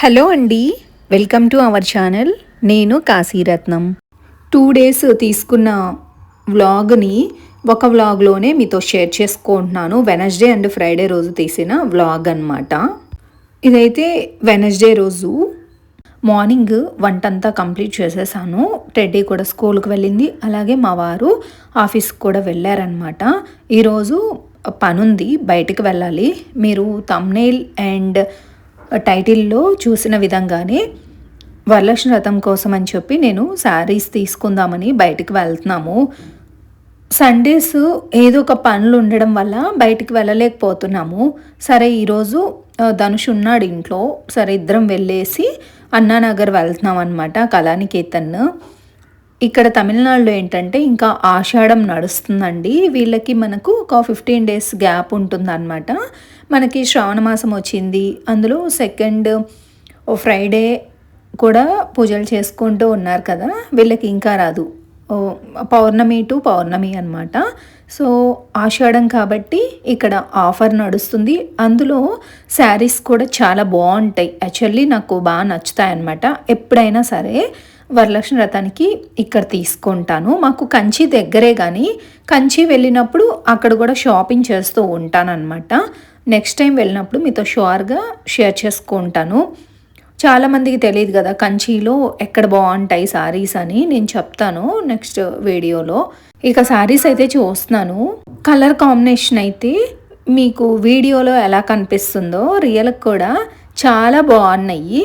Hello అండి welcome to our channel. నేను కాశీరత్నం. Two days తీసుకున్న వ్లాగ్ని ఒక వ్లాగ్లోనే మీతో షేర్ చేసుకుంటున్నాను. వెనస్డే అండ్ ఫ్రైడే రోజు తీసిన వ్లాగ్ అనమాట ఇదైతే వెనస్డే రోజు మార్నింగ్ వంట అంతా కంప్లీట్ చేసేసాను. టెడ్డీ కూడా స్కూల్కి వెళ్ళింది. అలాగే మా వారు ఆఫీస్కి కూడా వెళ్ళారనమాట ఈరోజు పనుంది బయటకు వెళ్ళాలి. మీరు తమ్నేల్ అండ్ టైటిల్లో చూసిన విధంగానే వరలక్ష్మి రథం కోసం అని చెప్పి నేను శారీస్ తీసుకుందామని బయటికి వెళ్తున్నాము. సండేస్ ఏదో ఒక పనులు ఉండడం వల్ల బయటికి వెళ్ళలేకపోతున్నాము. సరే ఈరోజు ధనుష్ ఉన్నాడు ఇంట్లో. సరే ఇద్దరం వెళ్ళేసి అన్నానగర్ వెళ్తున్నాం అనమాట కళానికేతన్. ఇక్కడ తమిళనాడులో ఏంటంటే ఇంకా ఆషాఢం నడుస్తుందండి. వీళ్ళకి మనకు ఒక ఫిఫ్టీన్ డేస్ గ్యాప్ ఉంటుందన్నమాట. మనకి శ్రావణ మాసం వచ్చింది. అందులో సెకండ్ ఫ్రైడే కూడా పూజలు చేసుకుంటూ ఉన్నారు కదా. వీళ్ళకి ఇంకా రాదు. పౌర్ణమి టు పౌర్ణమి అనమాట సో ఆషాఢం కాబట్టి ఇక్కడ ఆఫర్ నడుస్తుంది. అందులో శారీస్ కూడా చాలా బాగుంటాయి. యాక్చువల్లీ నాకు బాగా నచ్చుతాయి అనమాట ఎప్పుడైనా సరే వరలక్ష్మి వ్రతానికి ఇక్కడ తీసుకుంటాను. మాకు కంచి దగ్గరే కానీ కంచి వెళ్ళినప్పుడు అక్కడ కూడా షాపింగ్ చేస్తూ ఉంటానన్నమాట. నెక్స్ట్ టైం వెళ్ళినప్పుడు మీతో షూర్గా షేర్ చేసుకుంటాను. చాలామందికి తెలియదు కదా కంచిలో ఎక్కడ బాగుంటాయి శారీస్ అని నేను చెప్తాను నెక్స్ట్ వీడియోలో. ఇక శారీస్ అయితే చూస్తున్నాను. కలర్ కాంబినేషన్ అయితే మీకు వీడియోలో ఎలా కనిపిస్తుందో రియల్ కూడా చాలా బాగున్నాయి.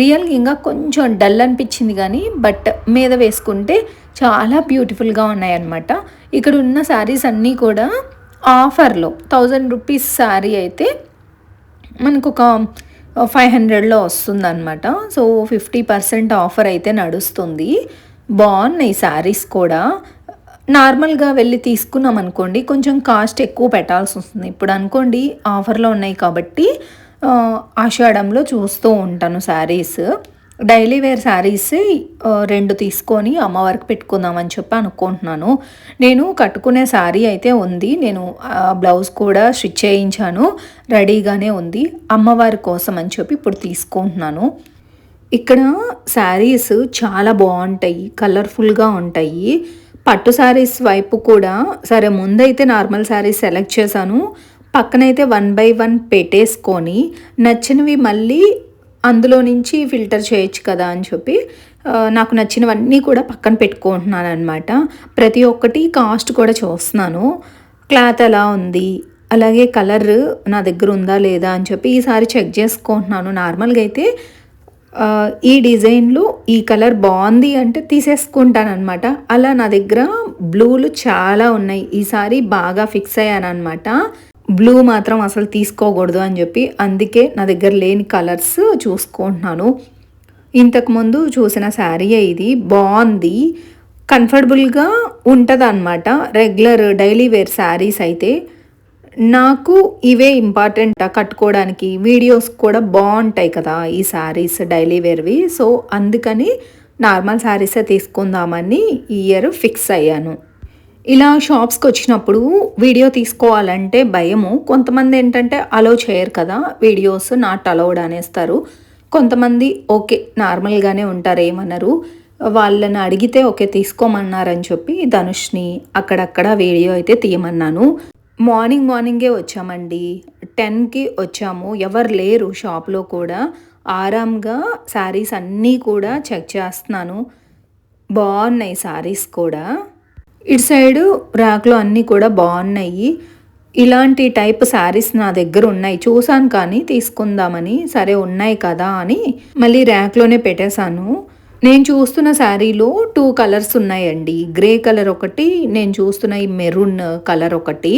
రియల్ ఇంకా కొంచెం డల్ అనిపించింది కానీ బట్ మీద వేసుకుంటే చాలా బ్యూటిఫుల్గా ఉన్నాయన్నమాట. ఇక్కడ ఉన్న శారీస్ అన్నీ కూడా ఆఫర్లో థౌజండ్ రూపీస్ శారీ అయితే మనకు ఒక ఫైవ్ హండ్రెడ్లో వస్తుందన్నమాట. సో ఫిఫ్టీ పర్సెంట్ ఆఫర్ అయితే నడుస్తుంది. బాగున్నాయి శారీస్ కూడా. నార్మల్గా వెళ్ళి తీసుకున్నాం అనుకోండి కొంచెం కాస్ట్ ఎక్కువ పెట్టాల్సి వస్తుంది. ఇప్పుడు అనుకోండి ఆఫర్లో ఉన్నాయి కాబట్టి ఆషాఢంలో చూస్తూ ఉంటాను శారీస్. డైలీ వేర్ శారీస్ రెండు తీసుకొని అమ్మవారికి పెట్టుకుందామని చెప్పి అనుకుంటున్నాను. నేను కట్టుకునే శారీ అయితే ఉంది. నేను బ్లౌజ్ కూడా స్టిచ్ చేయించాను. రెడీగానే ఉంది. అమ్మవారి కోసం అని చెప్పి ఇప్పుడు తీసుకుంటున్నాను. ఇక్కడ శారీస్ చాలా బాగుంటాయి. కలర్ఫుల్గా ఉంటాయి. పట్టు శారీస్ వైపు కూడా సరే ముందైతే నార్మల్ శారీస్ సెలెక్ట్ చేశాను. పక్కనైతే వన్ బై వన్ పెట్టేసుకొని నచ్చినవి మళ్ళీ అందులో నుంచి ఫిల్టర్ చేయొచ్చు కదా అని చెప్పి నాకు నచ్చినవన్నీ కూడా పక్కన పెట్టుకుంటున్నాను అనమాట ప్రతి ఒక్కటి కాస్ట్ కూడా చూస్తున్నాను. క్లాత్ ఎలా ఉంది? అలాగే కలర్ నా దగ్గర ఉందా లేదా అని చెప్పి ఈసారి చెక్ చేసుకుంటున్నాను. నార్మల్గా అయితే ఈ డిజైన్లు ఈ కలర్ బాగుంది అంటే తీసేసుకుంటాను అనమాట అలా నా దగ్గర బ్లూలు చాలా ఉన్నాయి. ఈసారి బాగా ఫిక్స్ అయ్యాను అనమాట బ్లూ మాత్రం అసలు తీసుకోకూడదు అని చెప్పి అందుకే నా దగ్గర లేని కలర్స్ చూసుకుంటున్నాను. ఇంతకుముందు చూసిన శారీ ఇది బాగుంది. కంఫర్టబుల్గా ఉంటుంది అనమాట రెగ్యులర్ డైలీ వేర్ శారీస్ అయితే. నాకు ఇవే ఇంపార్టెంట్ కట్టుకోవడానికి? వీడియోస్ కూడా బాగుంటాయి కదా ఈ శారీస్ డైలీ వేర్వి. సో అందుకని నార్మల్ శారీసే తీసుకుందామని ఈ ఇయర్ ఫిక్స్ అయ్యాను. ఇలా షాప్స్కి వచ్చినప్పుడు వీడియో తీసుకోవాలంటే భయము. కొంతమంది ఏంటంటే అలో చేయరు కదా వీడియోస్ నాట్ అలౌడ్ అనేస్తారు. కొంతమంది ఓకే నార్మల్గానే ఉంటారు ఏమన్నారు వాళ్ళని అడిగితే ఓకే తీసుకోమన్నారని చెప్పి ధనుష్ని అక్కడక్కడ వీడియో అయితే తీయమన్నాను. మార్నింగ్ మార్నింగే వచ్చామండి. టెన్కి వచ్చాము. ఎవరు లేరు షాప్లో కూడా. ఆరాంగా శారీస్ అన్నీ కూడా చెక్ చేస్తున్నాను. బాగున్నాయి శారీస్ కూడా. ఇటు సైడు ర్యాక్లో అన్నీ కూడా బాగున్నాయి. ఇలాంటి టైప్ శారీస్ నా దగ్గర ఉన్నాయి. చూసాను కానీ తీసుకుందామని సరే ఉన్నాయి కదా అని మళ్ళీ ర్యాక్లోనే పెట్టేశాను. నేను చూస్తున్న శారీలో టూ కలర్స్ ఉన్నాయండి. గ్రే కలర్ ఒకటి నేను చూస్తున్న ఈ మెరూన్ కలర్ ఒకటి.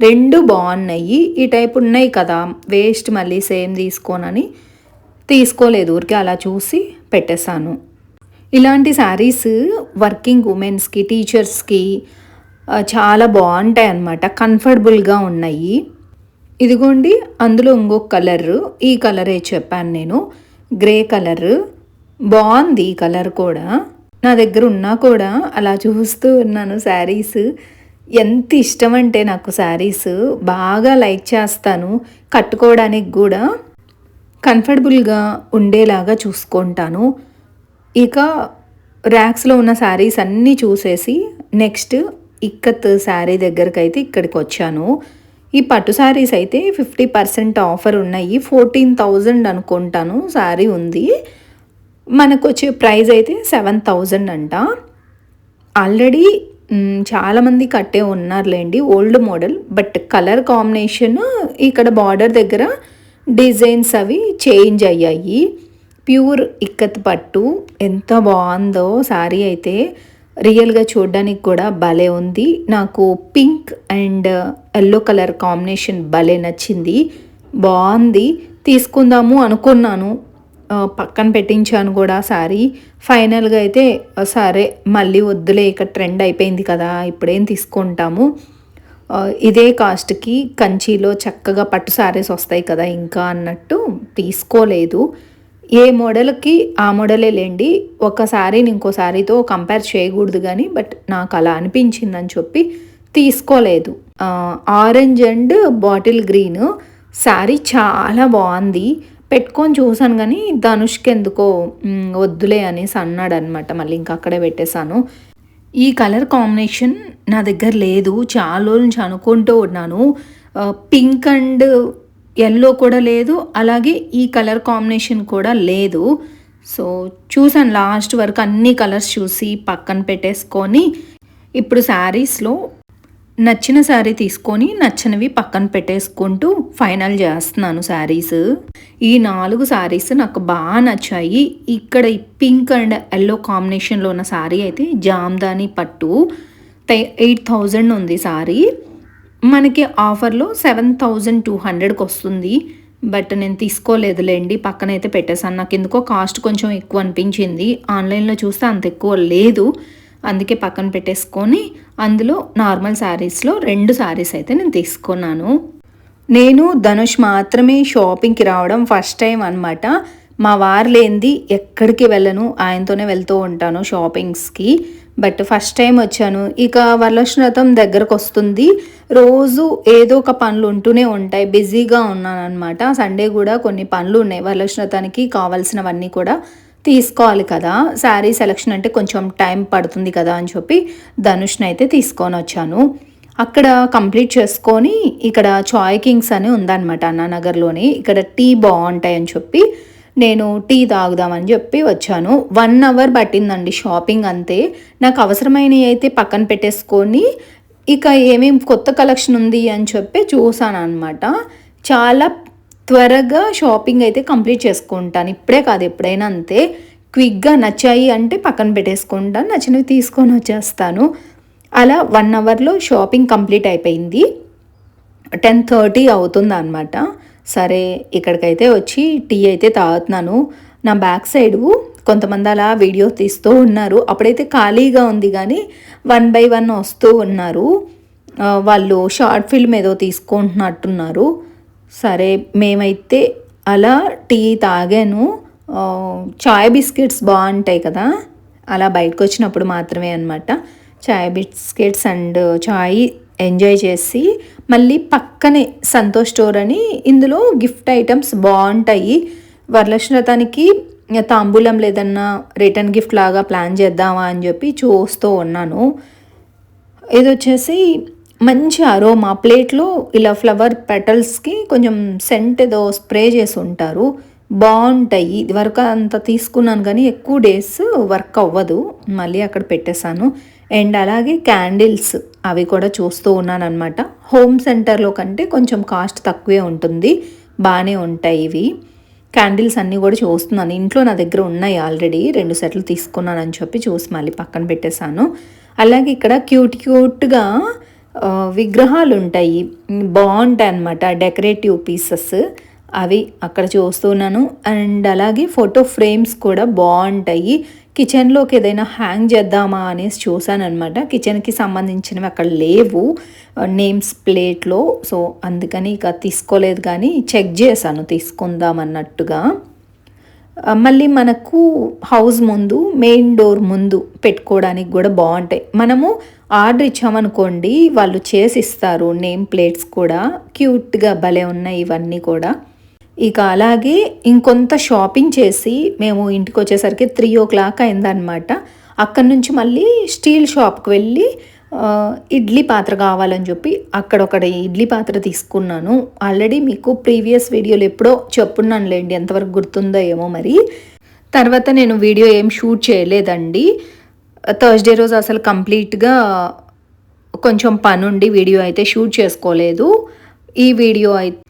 రెండు బాగున్నాయి. ఈ టైప్ ఉన్నాయి కదా వేస్ట్ మళ్ళీ సేమ్ తీసుకోనని తీసుకోలేదు. ఊరికే అలా చూసి పెట్టేశాను. ఇలాంటి శారీస్ వర్కింగ్ ఉమెన్స్కి టీచర్స్కి చాలా బాగుంటాయి అన్నమాట. కంఫర్టబుల్గా ఉన్నాయి. ఇదిగోండి అందులో ఇంకొక కలర్. ఈ కలరే చెప్పాను నేను. Grey colour. బాగుంది ఈ కలర్ కూడా. నా దగ్గర ఉన్నా కూడా అలా చూస్తూ ఉన్నాను శారీస్. ఎంత ఇష్టం అంటే నాకు శారీస్. బాగా లైక్ చేస్తాను. కట్టుకోవడానికి కూడా కంఫర్టబుల్గా ఉండేలాగా చూసుకుంటాను. ఇక ర్యాక్స్లో ఉన్న శారీస్ అన్నీ చూసేసి నెక్స్ట్ ఇక్కత్ శారీ దగ్గరికి అయితే ఇక్కడికి వచ్చాను ఈ పట్టు శారీస్ అయితే ఫిఫ్టీ పర్సెంట్ ఆఫర్ ఉన్నాయి. ఫోర్టీన్ థౌజండ్ అనుకుంటాను శారీ ఉంది. మనకు వచ్చే ప్రైస్ అయితే సెవెన్ థౌజండ్ అంట. ఆల్రెడీ చాలామంది కట్టే ఉన్నారులేండి old model. But colour combination ఇక్కడ బార్డర్ దగ్గర డిజైన్స్ అవి చేంజ్ అయ్యాయి. ప్యూర్ ఇక్కత్ పట్టు. ఎంత బాగుందో శారీ అయితే. రియల్గా చూడడానికి కూడా భలే ఉంది. నాకు pink and yellow colour combination భలే నచ్చింది. బాగుంది. తీసుకుందాము అనుకున్నాను. పక్కన పెట్టించాను కూడా సారీ. ఫైనల్గా అయితే సరే మళ్ళీ వద్దులే ఇక ట్రెండ్ అయిపోయింది కదా ఇప్పుడేం తీసుకుంటాము. ఇదే కాస్ట్కి కంచిలో చక్కగా పట్టు శారీస్ వస్తాయి కదా ఇంకా అన్నట్టు తీసుకోలేదు. ఏ మోడల్కి ఆ మోడలే లేండి. ఒక శారీని ఇంకో శారీతో కంపేర్ చేయకూడదు కానీ బట్ నాకు అలా అనిపించిందని చెప్పి తీసుకోలేదు. Orange and bottle green. Sari చాలా బాగుంది. పెట్టుకొని చూసాను కానీ ధనుష్కి ఎందుకో వద్దులే అనేసి అన్నాడు అనమాట మళ్ళీ ఇంకా అక్కడే పెట్టేశాను. ఈ కలర్ కాంబినేషన్ నా దగ్గర లేదు. చాలా రోజు నుంచి అనుకుంటూ ఉన్నాను. పింక్ అండ్ ఎల్లో కూడా లేదు అలాగే ఈ కలర్ కాంబినేషన్ కూడా లేదు సో చూసాను లాస్ట్ వరకు అన్ని కలర్స్ చూసి పక్కన పెట్టేసుకొని ఇప్పుడు శారీస్లో నచ్చిన శారీ తీసుకొని నచ్చినవి పక్కన పెట్టేసుకుంటూ ఫైనల్ చేస్తున్నాను శారీస్ ఈ నాలుగు శారీస్ నాకు బాగా నచ్చాయి ఇక్కడ ఈ పింక్ అండ్ ఎల్లో కాంబినేషన్లో ఉన్న శారీ అయితే జామ్దాని పట్టు ఎయిట్ థౌజండ్ ఉంది శారీ మనకి ఆఫర్లో సెవెన్ థౌజండ్ టూ హండ్రెడ్కి వస్తుంది. బట్ నేను తీసుకోలేదులేండి. పక్కన అయితే పెట్టేశాను. నాకు ఎందుకో కాస్ట్ కొంచెం ఎక్కువ అనిపించింది. ఆన్లైన్లో చూస్తే అంత ఎక్కువ లేదు. అందుకే పక్కన పెట్టేసుకొని అందులో నార్మల్ శారీస్లో రెండు శారీస్ అయితే నేను తీసుకున్నాను. నేను ధనుష్ మాత్రమే షాపింగ్కి రావడం ఫస్ట్ టైం అనమాట మా వారు లేనిది ఎక్కడికి వెళ్ళను. ఆయనతోనే వెళ్తూ ఉంటాను షాపింగ్స్కి. బట్ ఫస్ట్ టైం వచ్చాను. ఇక వరలక్ష్మతం దగ్గరకు వస్తుంది. రోజు ఏదో ఒక పనులు ఉంటూనే ఉంటాయి. బిజీగా ఉన్నాను అనమాట సండే కూడా కొన్ని పనులు ఉన్నాయి. వరలక్ష్మతానికి కావాల్సినవన్నీ కూడా తీసుకోవాలి కదా. శారీ సెలక్షన్ అంటే కొంచెం టైం పడుతుంది కదా అని చెప్పి ధనుష్ని అయితే తీసుకొని వచ్చాను. అక్కడ కంప్లీట్ చేసుకొని ఇక్కడ చాయ్ కింగ్స్ అని ఉందన్నమాట అన్నానగర్లోని. ఇక్కడ టీ బాగుంటాయి అని చెప్పి నేను టీ తాగుదామని చెప్పి వచ్చాను. వన్ అవర్ పట్టిందండి షాపింగ్ అంతే. నాకు అవసరమైనవి అయితే పక్కన పెట్టేసుకొని ఇక ఏమేమి కొత్త కలెక్షన్ ఉంది అని చెప్పి చూసాను అనమాట చాలా త్వరగా షాపింగ్ అయితే కంప్లీట్ చేసుకుంటాను. ఇప్పుడే కాదు ఎప్పుడైనా అంతే. క్విక్గా నచ్చాయి అంటే పక్కన పెట్టేసుకుంటాను. నచ్చినవి తీసుకొని వచ్చేస్తాను. అలా వన్ అవర్లో షాపింగ్ కంప్లీట్ అయిపోయింది. టెన్ థర్టీ అవుతుంది అనమాట సరే ఇక్కడికైతే వచ్చి టీ అయితే తాగుతున్నాను. నా బ్యాక్ సైడు కొంతమంది అలా వీడియో తీస్తూ ఉన్నారు. అప్పుడైతే ఖాళీగా ఉంది కానీ వన్ బై వన్ వస్తూ ఉన్నారు. వాళ్ళు షార్ట్ ఫిల్మ్ ఏదో తీసుకుంటున్నట్టున్నారు. సరే మేమైతే అలా టీ తాగాను. చాయ్ బిస్కెట్స్ బాగుంటాయి కదా? అలా బయటకు వచ్చినప్పుడు మాత్రమే అనమాట చాయ్ బిస్కెట్స్ అండ్ చాయ్ ఎంజాయ్ చేసి మళ్ళీ పక్కనే సంతోష్ స్టోర్ అని ఇందులో గిఫ్ట్ ఐటమ్స్ బాగుంటాయి. వరలక్ష్మతానికి తాంబూలం లేదన్నా రిటర్న్ గిఫ్ట్ లాగా ప్లాన్ చేద్దామా అని చెప్పి చూస్తూ ఉన్నాను. ఇది వచ్చేసి మంచి అరోమా. ప్లేట్లో ఇలా ఫ్లవర్ పెటల్స్కి కొంచెం సెంట్ ఏదో స్ప్రే చేసి ఉంటారు. బాగుంటాయి. ఇది వరకు అంత తీసుకున్నాను కానీ ఎక్కువ డేస్ వర్క్ అవ్వదు. మళ్ళీ అక్కడ పెట్టేశాను. అండ్ అలాగే క్యాండిల్స్ అవి కూడా చూస్తూ ఉన్నాను అనమాట హోమ్ సెంటర్లో కంటే కొంచెం కాస్ట్ తక్కువే ఉంటుంది. బాగానే ఉంటాయి ఇవి. క్యాండిల్స్ అన్నీ కూడా చూస్తున్నాను. ఇంట్లో నా దగ్గర ఉన్నాయి ఆల్రెడీ. రెండు సెట్లు తీసుకున్నానని చెప్పి చూసి మళ్ళీ పక్కన పెట్టేశాను. అలాగే ఇక్కడ క్యూట్ క్యూట్గా విగ్రహాలు ఉంటాయి. బాగుంటాయి అన్నమాట డెకరేటివ్ పీసెస్. అవి అక్కడ చూస్తున్నాను. అండ్ అలాగే ఫోటో ఫ్రేమ్స్ కూడా బాగుంటాయి. కిచెన్లోకి ఏదైనా హ్యాంగ్ చేద్దామా అనేసి చూసాను అనమాట కిచెన్కి సంబంధించినవి అక్కడ లేవు. నేమ్స్ ప్లేట్లో. సో అందుకని ఇక తీసుకోలేదు కానీ చెక్ చేశాను తీసుకుందాం అన్నట్టుగా మళ్ళీ మనకు హౌస్ ముందు మెయిన్ డోర్ ముందు పెట్టుకోవడానికి కూడా బాగుంటాయి. మనము ఆర్డర్ ఇచ్చామనుకోండి వాళ్ళు చేసి ఇస్తారు నేమ్ ప్లేట్స్ కూడా. క్యూట్గా భలే ఉన్నాయి ఇవన్నీ కూడా. ఇక అలాగే ఇంకొంత షాపింగ్ చేసి మేము ఇంటికి వచ్చేసరికి త్రీ ఓ క్లాక్ అయిందనమాట అక్కడి నుంచి మళ్ళీ స్టీల్ షాప్కి వెళ్ళి ఇడ్లీ పాత్ర కావాలని చెప్పి అక్కడ ఇడ్లీ పాత్ర తీసుకున్నాను. ఆల్రెడీ మీకు ప్రీవియస్ వీడియోలు ఎప్పుడో చెప్పున్నానులేండి ఎంతవరకు గుర్తుందో ఏమో మరి. తర్వాత నేను వీడియో ఏం షూట్ చేయలేదండి. థర్స్డే రోజు అసలు కంప్లీట్గా కొంచెం పనుండి వీడియో అయితే షూట్ చేసుకోలేదు. ఈ వీడియో అయితే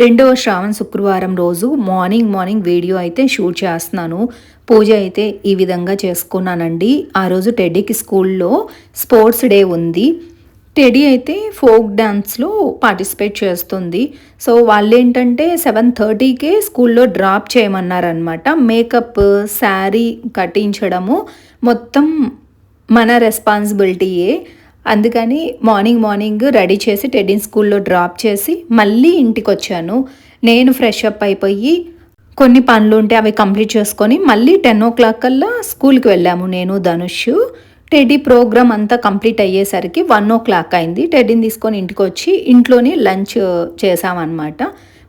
రెండవ శ్రావణ శుక్రవారం రోజు మార్నింగ్ మార్నింగ్ వీడియో అయితే షూట్ చేస్తున్నాను. పూజ అయితే ఈ విధంగా చేసుకున్నానండి. ఆ రోజు టెడ్డీకి స్కూల్లో స్పోర్ట్స్ డే ఉంది. టెడీ అయితే ఫోక్ డ్యాన్స్లో పార్టిసిపేట్ చేస్తుంది. సో వాళ్ళు ఏంటంటే సెవెన్ థర్టీకే స్కూల్లో డ్రాప్ చేయమన్నారనమాట మేకప్ శారీ కట్టించడము మొత్తం మన రెస్పాన్సిబిలిటీయే. అందుకని మార్నింగ్ మార్నింగ్ రెడీ చేసి టెడ్డీని స్కూల్లో డ్రాప్ చేసి మళ్ళీ ఇంటికి వచ్చాను నేను ఫ్రెష్ అప్ అయిపోయి కొన్ని పనులు ఉంటే అవి కంప్లీట్ చేసుకొని మళ్ళీ టెన్ ఓ క్లాక్ కల్లా స్కూల్కి వెళ్ళాము నేను ధనుష్. టెడ్డీ ప్రోగ్రామ్ అంతా కంప్లీట్ అయ్యేసరికి వన్ ఓ క్లాక్ అయింది. టెడ్డీని తీసుకొని ఇంటికి వచ్చి ఇంట్లోనే లంచ్ చేసామన్నమాట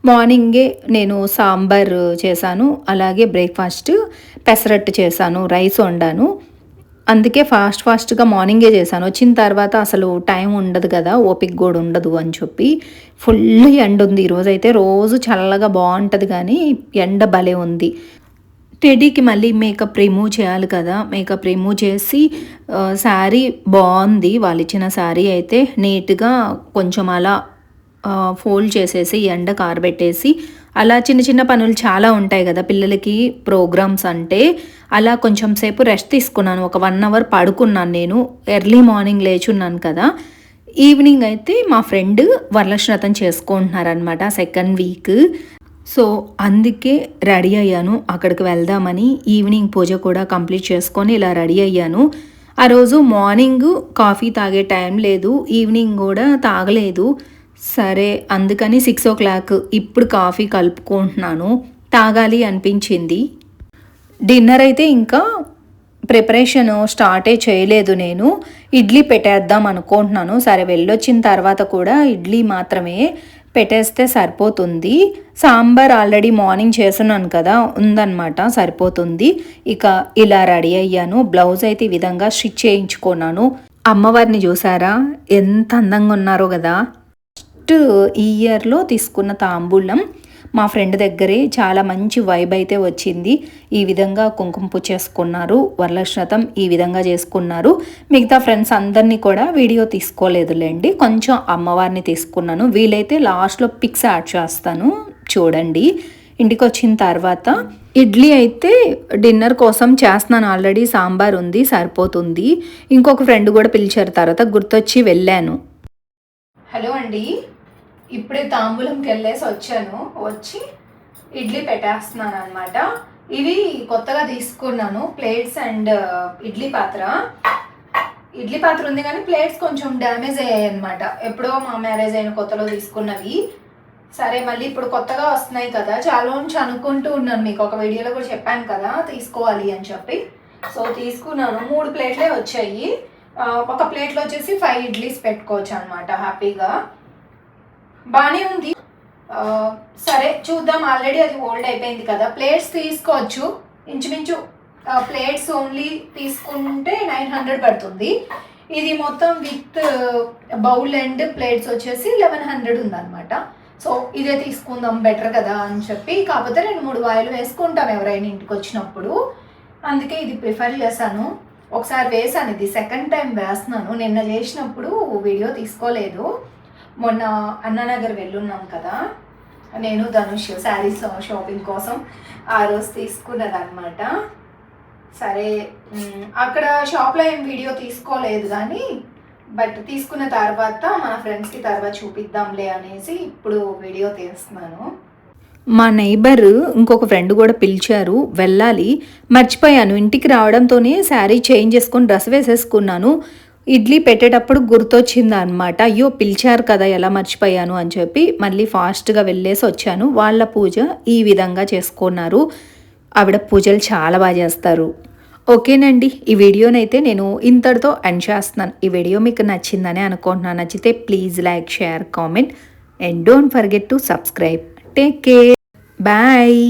మార్నింగే నేను సాంబార్ చేశాను అలాగే బ్రేక్ఫాస్ట్ పెసరట్టు చేశాను రైస్ వండాను. అందుకే ఫాస్ట్ ఫాస్ట్గా మార్నింగే చేశాను. వచ్చిన తర్వాత అసలు టైం ఉండదు కదా ఓపిక కూడా ఉండదు అని చెప్పి ఫుల్ ఎండ ఉంది. ఈరోజు అయితే రోజు చల్లగా బాగుంటుంది కానీ ఎండ భలే ఉంది. టెడీకి మళ్ళీ మేకప్ రిమూవ్ చేయాలి కదా మేకప్ రిమూవ్ చేసి శారీ బాగుంది. వాళ్ళు ఇచ్చిన శారీ అయితే నీట్గా కొంచెం అలా ఫోల్డ్ చేసేసి ఎండ కారబెట్టేసి అలా చిన్న చిన్న పనులు చాలా ఉంటాయి కదా పిల్లలకి ప్రోగ్రామ్స్ అంటే. అలా కొంచెం సేపు రెస్ట్ తీసుకున్నాను. ఒక వన్ అవర్ పడుకున్నాను నేను. ఎర్లీ మార్నింగ్ లేచున్నాను కదా. ఈవినింగ్ అయితే మా ఫ్రెండ్ వరలక్ష్రతం చేసుకుంటున్నారనమాట సెకండ్ వీక్. సో అందుకే రెడీ అయ్యాను. అక్కడికి వెళ్దామని ఈవినింగ్ పూజ కూడా కంప్లీట్ చేసుకొని ఇలా రెడీ అయ్యాను. ఆ రోజు మార్నింగ్ కాఫీ తాగే టైం లేదు. ఈవినింగ్ కూడా తాగలేదు. సరే అందుకని సిక్స్ ఓ క్లాక్ ఇప్పుడు కాఫీ కలుపుకుంటున్నాను. తాగాలి అనిపించింది. డిన్నర్ అయితే ఇంకా ప్రిపరేషన్ స్టార్టే చేయలేదు నేను. ఇడ్లీ పెట్టేద్దాం అనుకుంటున్నాను. సరే వెళ్ళొచ్చిన తర్వాత కూడా ఇడ్లీ మాత్రమే పెట్టేస్తే సరిపోతుంది. సాంబార్ ఆల్రెడీ మార్నింగ్ చేస్తున్నాను కదా ఉందన్నమాట సరిపోతుంది. ఇక ఇలా రెడీ అయ్యాను. బ్లౌజ్ అయితే ఈ విధంగా స్టిచ్ చేయించుకున్నాను. అమ్మవారిని చూసారా? ఎంత అందంగా ఉన్నారో కదా. ఫస్ట్ ఈ ఇయర్లో తీసుకున్న తాంబూలం మా ఫ్రెండ్ దగ్గరే చాలా మంచి వైబ్ అయితే వచ్చింది. ఈ విధంగా కుంకుమ పూజ చేసుకున్నారు వరలక్ష్రతం ఈ విధంగా చేసుకున్నారు. మిగతా ఫ్రెండ్స్ అందరినీ కూడా వీడియో తీసుకోలేదులేండి కొంచెం అమ్మవారిని తీసుకున్నాను. వీలైతే లాస్ట్లో పిక్స్ యాడ్ చేస్తాను చూడండి. ఇంటికి వచ్చిన తర్వాత ఇడ్లీ అయితే డిన్నర్ కోసం చేస్తున్నాను. ఆల్రెడీ సాంబార్ ఉంది సరిపోతుంది. ఇంకొక ఫ్రెండ్ కూడా పిలిచారు తర్వాత గుర్తొచ్చి వెళ్ళాను. హలో అండి. ఇప్పుడే తాంబూలంకి వెళ్ళేసి వచ్చాను. వచ్చి ఇడ్లీ పెట్టేస్తున్నాను అనమాట ఇవి కొత్తగా తీసుకున్నాను. ప్లేట్స్ అండ్ uh, ఇడ్లీ పాత్ర. ఇడ్లీ పాత్ర ఉంది కానీ ప్లేట్స్ కొంచెం డ్యామేజ్ అయ్యాయి అనమాట ఎప్పుడో మా మ్యారేజ్ అయిన కొత్తలో తీసుకున్నవి. సరే మళ్ళీ ఇప్పుడు కొత్తగా వస్తున్నాయి కదా. చాలా నుంచి అనుకుంటూ ఉన్నాను మీకు. ఒక వీడియోలో కూడా చెప్పాను కదా తీసుకోవాలి అని చెప్పి. సో తీసుకున్నాను. మూడు ప్లేట్లే వచ్చాయి. ఒక ప్లేట్లో వచ్చేసి ఫైవ్ ఇడ్లీస్ పెట్టుకోవచ్చు అనమాట హ్యాపీగా. బాగానే ఉంది. సరే చూద్దాం. ఆల్రెడీ అది ఓల్డ్ అయిపోయింది కదా. ప్లేట్స్ తీసుకోవచ్చు. ఇంచుమించు ప్లేట్స్ ఓన్లీ తీసుకుంటే నైన్ హండ్రెడ్ పడుతుంది. ఇది మొత్తం విత్ బౌల్ అండ్ ప్లేట్స్ వచ్చేసి లెవెన్ హండ్రెడ్ ఉందన్నమాట. సో ఇదే తీసుకుందాం. బెటర్ కదా అని చెప్పి. కాకపోతే రెండు మూడు వాయిలు వేసుకుంటాం ఎవరైనా ఇంటికి వచ్చినప్పుడు. అందుకే ఇది ప్రిఫర్ చేశాను. ఒకసారి వేసాను ఇది సెకండ్ టైం వేస్తున్నాను. నిన్న చేసినప్పుడు వీడియో తీసుకోలేదు. మొన్న అన్నానగర్ వెళ్ళున్నాం కదా. నేను ధనుష్ శారీస్ షాపింగ్ కోసం ఆ రోజు తీసుకున్నది అనమాట సరే అక్కడ షాప్లో ఏం వీడియో తీసుకోలేదు కానీ బట్ తీసుకున్న తర్వాత మన ఫ్రెండ్స్కి తర్వాత చూపిద్దాంలే అనేసి ఇప్పుడు వీడియో తీస్తున్నాను. మా నైబర్ ఇంకొక ఫ్రెండ్ కూడా పిలిచారు వెళ్ళాలి. మర్చిపోయాను. ఇంటికి రావడంతోనే శారీ చేంజ్ చేసుకొని డ్రెస్ వేసేసుకున్నాను. ఇడ్లీ పెట్టేటప్పుడు గుర్తొచ్చింది అనమాట అయ్యో పిలిచారు కదా ఎలా మర్చిపోయాను అని చెప్పి మళ్ళీ ఫాస్ట్గా వెళ్ళేసి వచ్చాను. వాళ్ళ పూజ ఈ విధంగా చేసుకున్నారు. ఆవిడ పూజలు చాలా బాగా చేస్తారు. ఓకేనండి ఈ వీడియోనైతే నేను ఇంతటితో ఎండ్ చేస్తున్నాను. ఈ వీడియో మీకు నచ్చిందని అనుకుంటున్నాను నచ్చితే please like share comment. And don't forget to subscribe. Take care. Bye.